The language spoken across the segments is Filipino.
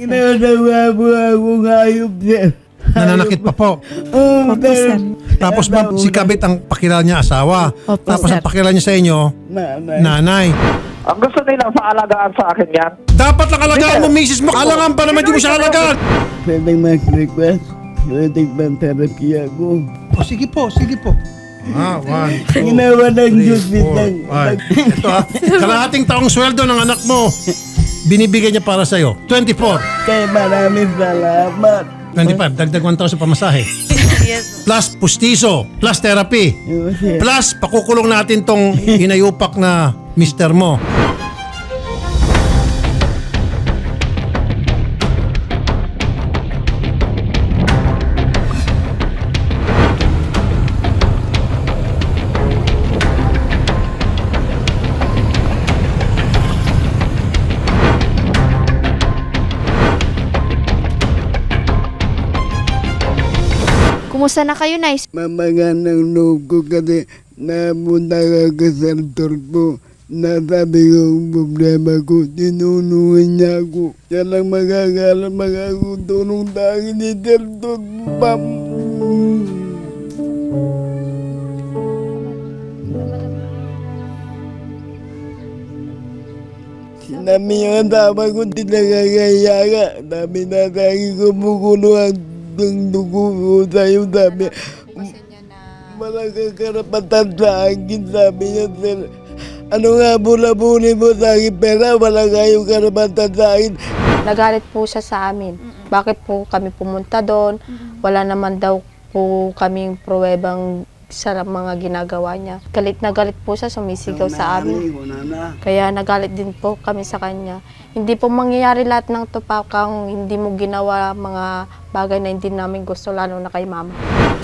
Ginagawa mo akong hayop, sir. Nananakit pa po. Oo, Opo, sir. Tapos ma'am, si Kabit ang pakilala niya asawa. Opo, Tapos ang sir. pakilala niya sa inyo, Nanay. nanay. Ang gusto nilang paalagaan sa akin yan. Dapat lang alagaan mo, misis mo. Alangan pa naman di mo siya alagaan. Pwedeng mag-request. Pwedeng mag-therapy ako. O sige po, sige po. Ah, one, two, Ginawa ng three, Diyos four, five. Ito ha, kalahating taong sweldo ng anak mo, binibigay niya para sa'yo. 24. Kaya maraming salamat. 25, dagdag 1,000 pamasahe. Plus pustiso, plus therapy, plus pakukulong natin tong hinayupak na mister mo. Kumusta na kayo, Nice? Mamagan ng loob ko kasi napunta ka sa turbo. Nasabi ko ang problema ko, tinulungan niya ako. Siya lang magagalang magagutulong tayo ni Turbo, Pam. Sinabi yung tama ko, tinagagaya ka. Dami na tayo kumukulo ang ang dugo ko sa'yo. Sabi, Walang karapatan sa akin, sabi niya, sir. Ano nga bula-buli mo sa akin pera, wala kayong karapatan sa akin. Nagalit po siya sa amin. Bakit po kami pumunta doon? Wala naman daw po kaming pruwebang sa mga ginagawa niya. Galit na galit po siya, sumisigaw sa amin. Kaya nagalit din po kami sa kanya. Hindi po mangyayari lahat ng tupakang hindi mo ginawa mga bagay na hindi namin gusto, lalo na kay mama.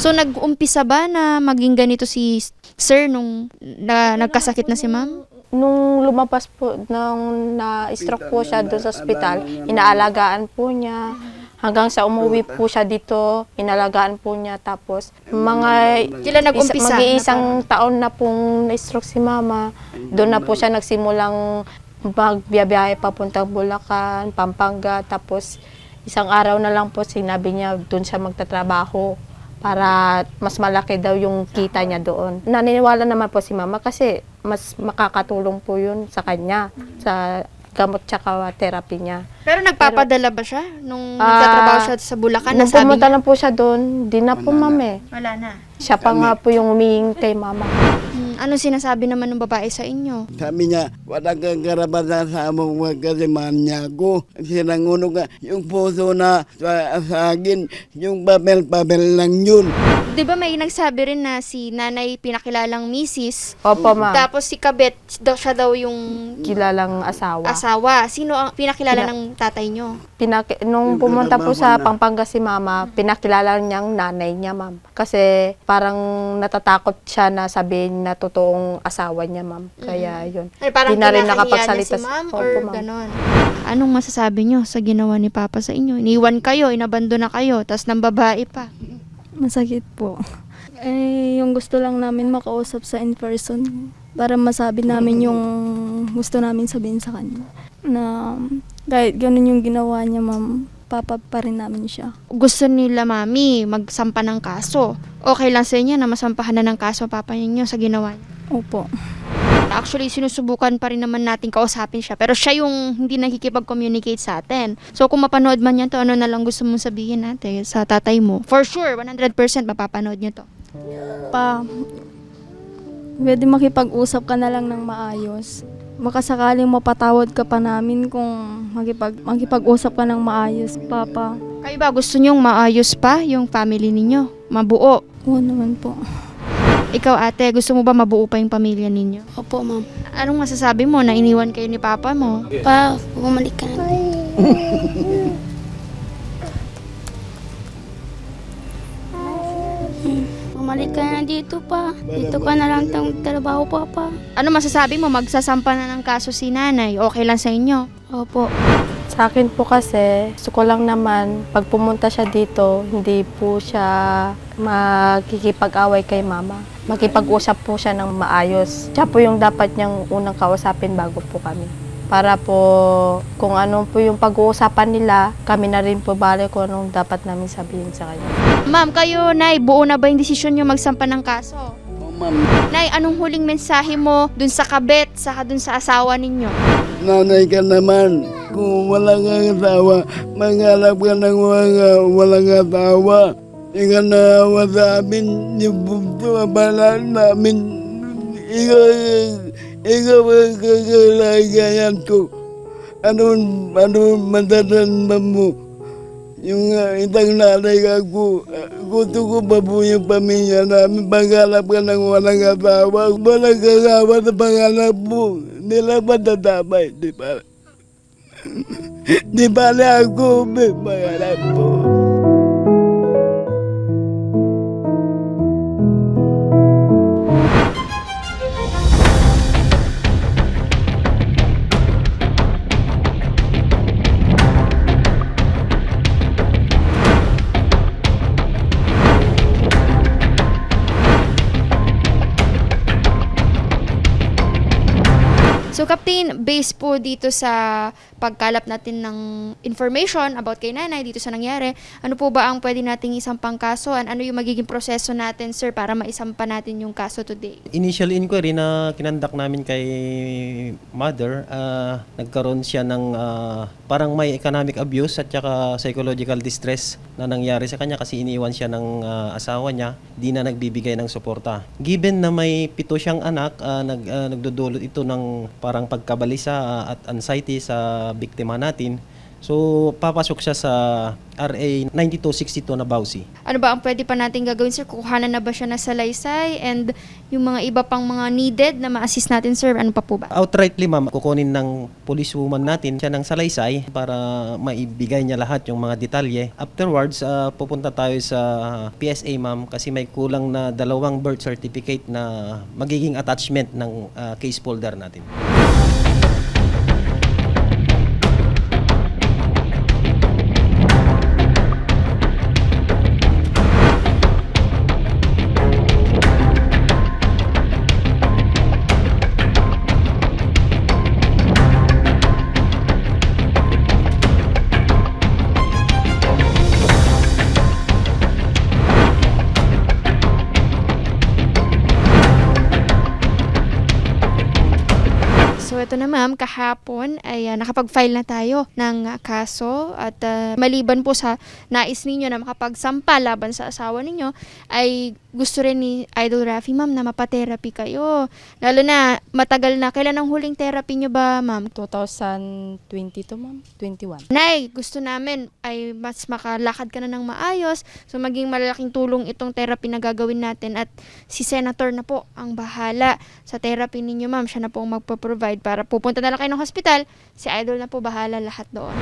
So, nag-umpisa ba na maging ganito si Sir nung na, nagkasakit na si Ma'am? Nung lumabas po, nung na-stroke po siya doon sa ospital, inaalagaan po niya. Hanggang sa umuwi po siya dito, inalagaan po niya. Tapos, mga Kailan nag-umpisa? Isa, mag-iisang taon na pong na-stroke si mama. Doon na po siya nagsimulang magbiyabiyahe papuntang Bulacan, Pampanga. Tapos isang araw na lang po sinabi niya doon siya magtatrabaho para mas malaki daw yung kita niya doon. Naniniwala naman po si mama kasi mas makakatulong po yun sa kanya, sa gamot tsaka therapy niya. Pero nagpapadala ba siya nung Ah, nagtatrabaho siya sa Bulakan? Nung Nasabi pumunta niya? lang po siya doon, di na po mami. Wala na. Siya pa nga po yung humihing kay mama. Hmm, ano sinasabi naman ng babae sa inyo? Sabi niya, wala kang karapatan sa among wag kasi niya ako. Sinanguno ka, yung puso na sa, sa akin, yung papel-papel lang yun. Di ba may nagsabi rin na si nanay pinakilalang misis, Opo, ma'am. tapos si Kabet, daw, siya daw yung Kilalang asawa. asawa. Sino ang pinakilala Pina- ng tatay nyo? Pinaki- nung Yung pumunta po sa na. Pampanga si mama, pinakilala niyang nanay niya, ma'am. Kasi parang natatakot siya na sabihin na totoong asawa niya, ma'am. Kaya yun. Ay, parang Di na rin kinakahiya nakapagsalita niya si ma'am Opo, or ma'am. ganon? Anong masasabi nyo sa ginawa ni Papa sa inyo? Iniwan kayo, inabando na kayo, tas ng babae pa. Masakit po. Eh, yung gusto lang namin makausap sa in-person para masabi namin yung gusto namin sabihin sa kanya. Na kahit ganun yung ginawa niya, ma'am, papa pa rin namin siya. Gusto nila mami magsampa ng kaso. Okay lang sa inyo na masampahan na ng kaso papa ninyo sa ginawa niya. Opo. Actually, sinusubukan pa rin naman natin kausapin siya. Pero siya yung hindi nakikipag-communicate sa atin. So, kung mapanood man yan to, ano na lang gusto mong sabihin natin sa tatay mo? For sure, 100% mapapanood niyo to. Pa, pwede makipag-usap ka na lang ng maayos. Baka sakaling mapatawad ka pa namin kung makipag, makipag-usap ka ng maayos, Papa. Kayo ba, gusto nyong maayos pa yung family ninyo? Mabuo? Oo naman po. Ikaw ate, gusto mo ba mabuo pa yung pamilya ninyo? Opo, ma'am. Anong masasabi mo na iniwan kayo ni papa mo? Pa, bumalik ka na. Bumalik ka na dito pa. Dito ka na lang trabaho pa pa. Ano masasabi mo? Magsasampa na ng kaso si nanay. Okay lang sa inyo? Opo. Sa akin po kasi, gusto ko lang naman, pag pumunta siya dito, hindi po siya makikipag-away kay mama. Makipag-usap po siya ng maayos. Siya po yung dapat niyang unang kausapin bago po kami. para po kung ano po yung pag-uusapan nila, kami na rin po bale kung anong dapat namin sabihin sa kanya. Ma'am, kayo, Nay, buo na ba yung desisyon nyo magsampa ng kaso? Oh, ma'am, Nay, anong huling mensahe mo dun sa kabit, saka dun sa asawa ninyo? nanay ka naman. Kung wala kang asawa, maghanap ka ng mga walang asawa. Ikaw na awa sa amin, yung pagpapala namin. Ikaw, ikaw ang kakalagayan ko. Ano, ano madadan mo? Yung uh, itang nanay ako, uh, gusto ko pa po yung pamilya namin. Paghanap ka ng walang asawa. Walang asawa sa panganap mo. Hindi lang matadamay, di ba? di ba na ako may panganap mo? So, Captain, based po dito sa pagkalap natin ng information about kay nanay dito sa nangyari, ano po ba ang pwede nating isampang kaso? An- Ano yung magiging proseso natin, sir, para maisampa natin yung kaso today? Initial inquiry na kinandak namin kay mother, ah, nagkaroon siya ng ah, parang may economic abuse at saka psychological distress na nangyari sa kanya kasi iniwan siya ng ah, asawa niya, di na nagbibigay ng suporta. Given na may pito siyang anak, ah, nag, ah, nagdudulot ito ng parang pagkabalisa at anxiety sa biktima natin. So, papasok siya sa RA 9262 na Bausi. Ano ba ang pwede pa natin gagawin, sir? Kukuhanan na ba siya na salaysay? And yung mga iba pang mga needed na ma-assist natin, sir, ano pa po ba? Outrightly ma'am, kukunin ng policewoman natin siya ng salaysay para maibigay niya lahat yung mga detalye. Afterwards, ah, pupunta tayo sa PSA ma'am kasi may kulang na dalawang birth certificate na magiging attachment ng ah, case folder natin. So ito na ma'am, kahapon ay ah, nakapag-file na tayo ng ah, kaso at ah, maliban po sa nais ninyo na makapagsampa laban sa asawa ninyo ay gusto rin ni Idol Rafi ma'am na mapatherapy kayo. Lalo na matagal na. Kailan ang huling therapy nyo ba ma'am? 2022, ma'am? 21. Nay, gusto namin ay mas makalakad ka na ng maayos. So maging malaking tulong itong therapy na gagawin natin at si Senator na po ang bahala sa therapy ninyo ma'am. Siya na po ang magpo-provide para pupunta na lang kayo ng hospital. Si Idol na po bahala lahat doon.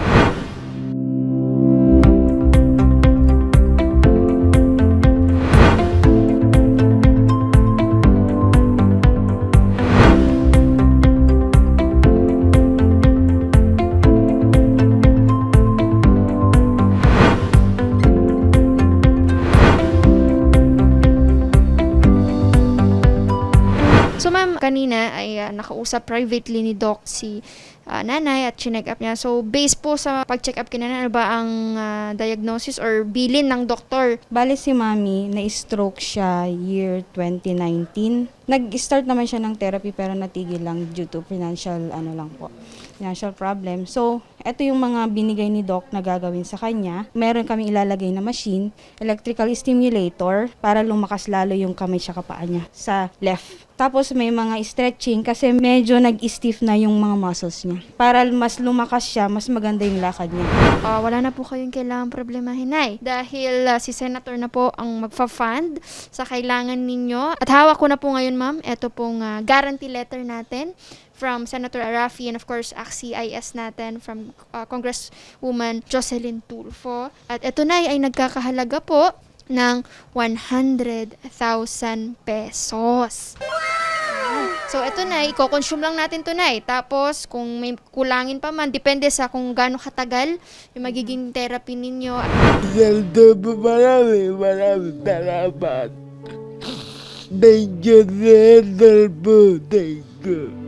Kanina ay ah, nakausap privately ni Doc si ah, nanay at chinek up niya. So based po sa pag-check up nanay, ano ba ang ah, diagnosis or bilin ng doktor? Bale si Mami, na-stroke siya year 2019. Nag-start naman siya ng therapy pero natigil lang due to financial ano lang po, financial problem. So, ito yung mga binigay ni Doc na gagawin sa kanya. Meron kami ilalagay na machine, electrical stimulator para lumakas lalo yung kamay siya kapaa niya sa left. Tapos may mga stretching kasi medyo nag-stiff na yung mga muscles niya. Para mas lumakas siya, mas maganda yung lakad niya. Ah, wala na po kayong kailangan problemahin ay dahil ah, si Senator na po ang magfa-fund sa kailangan ninyo. At hawak ko na po ngayon ma'am, ito pong ah, guarantee letter natin from Senator Arafi and of course AXIS natin from ah, Congresswoman Jocelyn Tulfo. At ito na ay nagkakahalaga po ng 100,000 pesos. So, ito na, i-consume lang natin to na Tapos, kung may kulangin pa man, depende sa kung gaano katagal yung magiging therapy ninyo. Saldo po marami, marami salamat. Thank you. Thank you.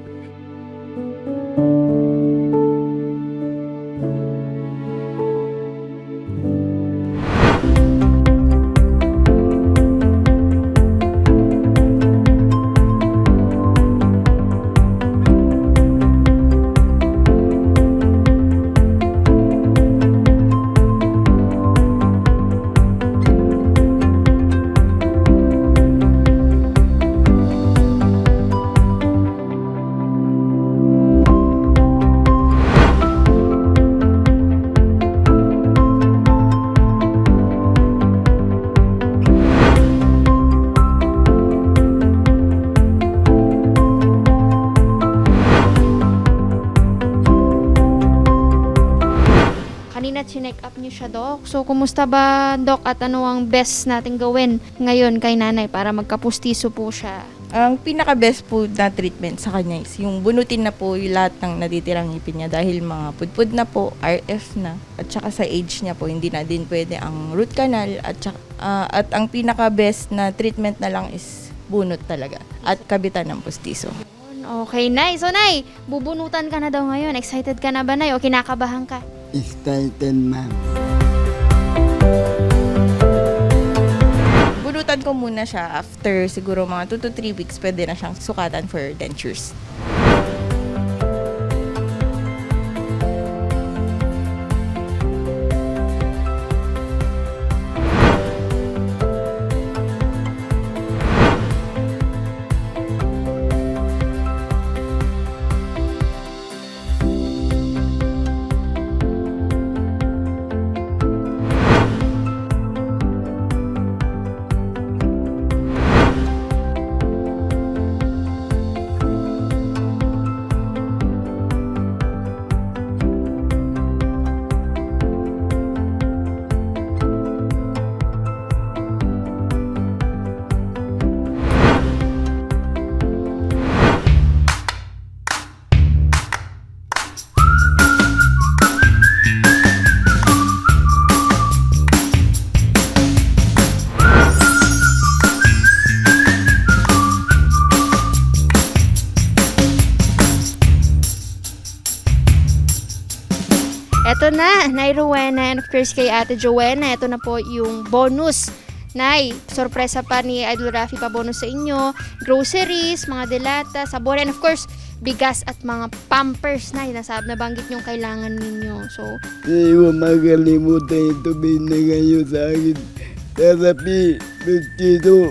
Chinek up niyo siya, Dok. So, kumusta ba, Dok? At ano ang best natin gawin ngayon kay nanay para magkapustiso po siya? Ang pinaka-best po na treatment sa kanya is yung bunutin na po yung lahat ng natitirang ngipin niya dahil mga pudpud na po, RF na, at saka sa age niya po, hindi na din pwede ang root canal at, saka, ah, at ang pinaka-best na treatment na lang is bunot talaga at kabitan ng pustiso. Okay, Nay. So, Nay, bubunutan ka na daw ngayon. Excited ka na ba, Nay? O kinakabahan ka? Ma'am. Bunutan ko muna siya after siguro mga 2 to 3 weeks pwede na siyang sukatan for dentures. Na, Nay Rowena and of course kay Ate Joanna. Ito na po yung bonus. Nay, sorpresa pa ni Idol Rafi pa bonus sa inyo. Groceries, mga delata, sabon, and of course, bigas at mga pampers na nasabi na banggit yung kailangan ninyo. So, Hindi ko makalimutan ito binigay niyo sa akin. Therapy, Bistito,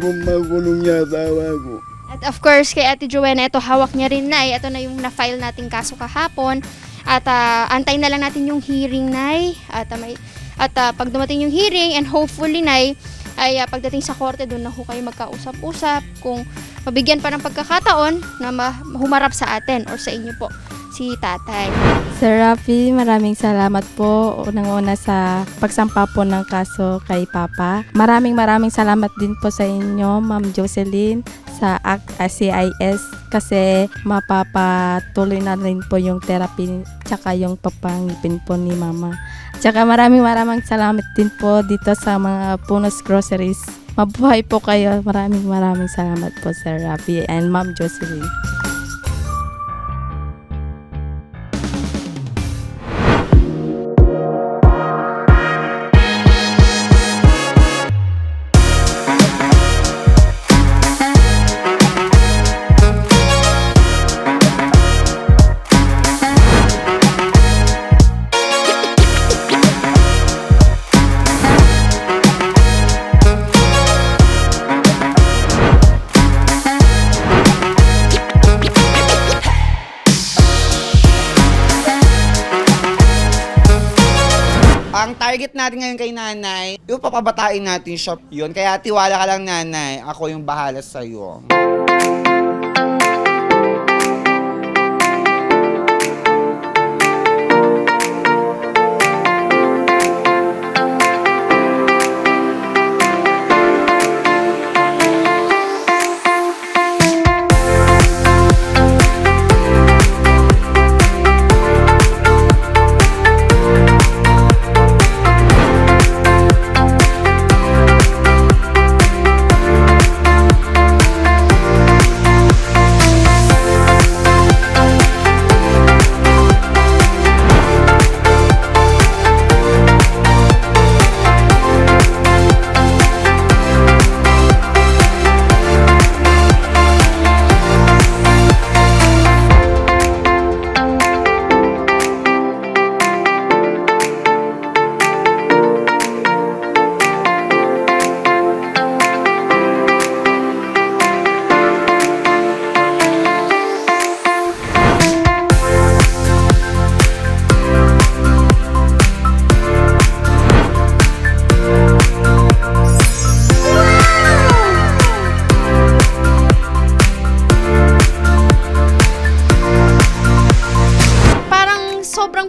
kung makulong niya asawa ko. At of course, kay Ate Joanna, ito hawak niya rin, Nay. Ito na yung na-file nating kaso kahapon. At ah, antayin na lang natin yung hearing, Nay. At, ah, may, at ah, pag dumating yung hearing, and hopefully, Nay, ay ah, pagdating sa korte, doon na ho kayo magkausap-usap kung mabigyan pa ng pagkakataon na ma- humarap sa atin or sa inyo po si tatay. Sir Rafi, maraming salamat po unang-una sa pagsampa po ng kaso kay Papa. Maraming maraming salamat din po sa inyo, Ma'am Jocelyn, sa ACT ah, CIS kasi mapapatuloy na rin po yung therapy tsaka yung papangipin po ni Mama. Tsaka maraming maraming salamat din po dito sa mga Punos Groceries. Mabuhay po kayo. Maraming maraming salamat po Sir Rafi and Ma'am Jocelyn. Target natin ngayon kay nanay, yung papabatain natin siya. Yun, kaya tiwala ka lang nanay, ako yung bahala sa'yo.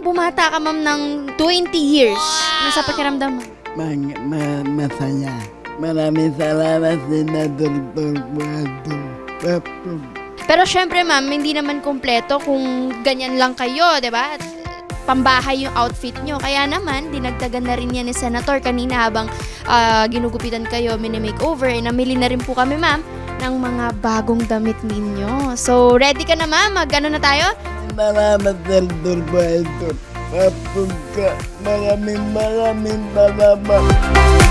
Bumata ka ma'am ng 20 years. Ano sa pakiramdam mo? Mag, ma, masaya. Maraming salamat Senator Torpo Ato. Papo. Pero syempre ma'am, hindi naman kumpleto kung ganyan lang kayo, 'di ba? Pambahay yung outfit nyo. Kaya naman, dinagdagan na rin yan ni Senator kanina habang ah, ginugupitan kayo, mini-makeover. Eh, namili na rin po kami ma'am ng mga bagong damit ninyo. So, ready ka na ma'am? Mag ano na tayo? Salamat Senator Torpo Ato. Papo ka. Maraming maraming salamat.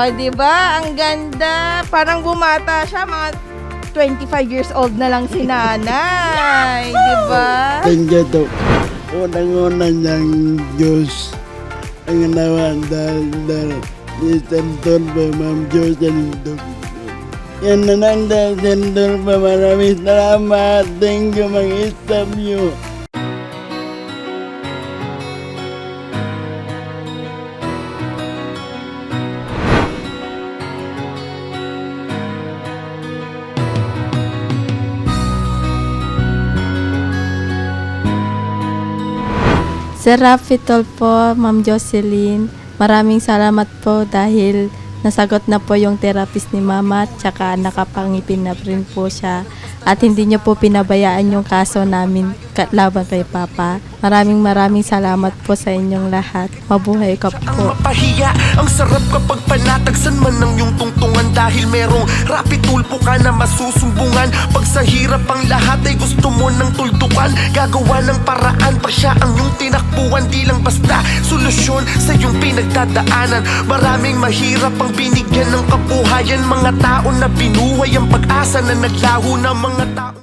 Oh, di ba? Ang ganda. Parang bumata siya. Mga 25 years old na lang si nanay. di ba? Thank you to. Unang-una niyang Diyos ang nawa dahil dahil ni Senator pa Ma'am Jocelyn Dugdug. Yan na lang dahil Senator pa maraming salamat. Thank you mga staff niyo. Sir Rafi po, Ma'am Jocelyn, maraming salamat po dahil nasagot na po yung therapist ni Mama at saka nakapangipin na rin po siya. At hindi niyo po pinabayaan yung kaso namin laban kay Papa. Maraming maraming salamat po sa inyong lahat. Mabuhay ka Ang po. mapahiya Ang sarap kapag panatagsan man ng iyong tungtungan Dahil merong rapid tulpo ka na masusumbungan Pag sa hirap ang lahat ay gusto mo ng tuldukan Gagawa ng paraan pa siya ang iyong tinakbuhan Di lang basta solusyon sa iyong pinagdadaanan Maraming mahirap ang binigyan ng kabuhayan Mga tao na binuhay ang pag-asa na naglaho ng mga tao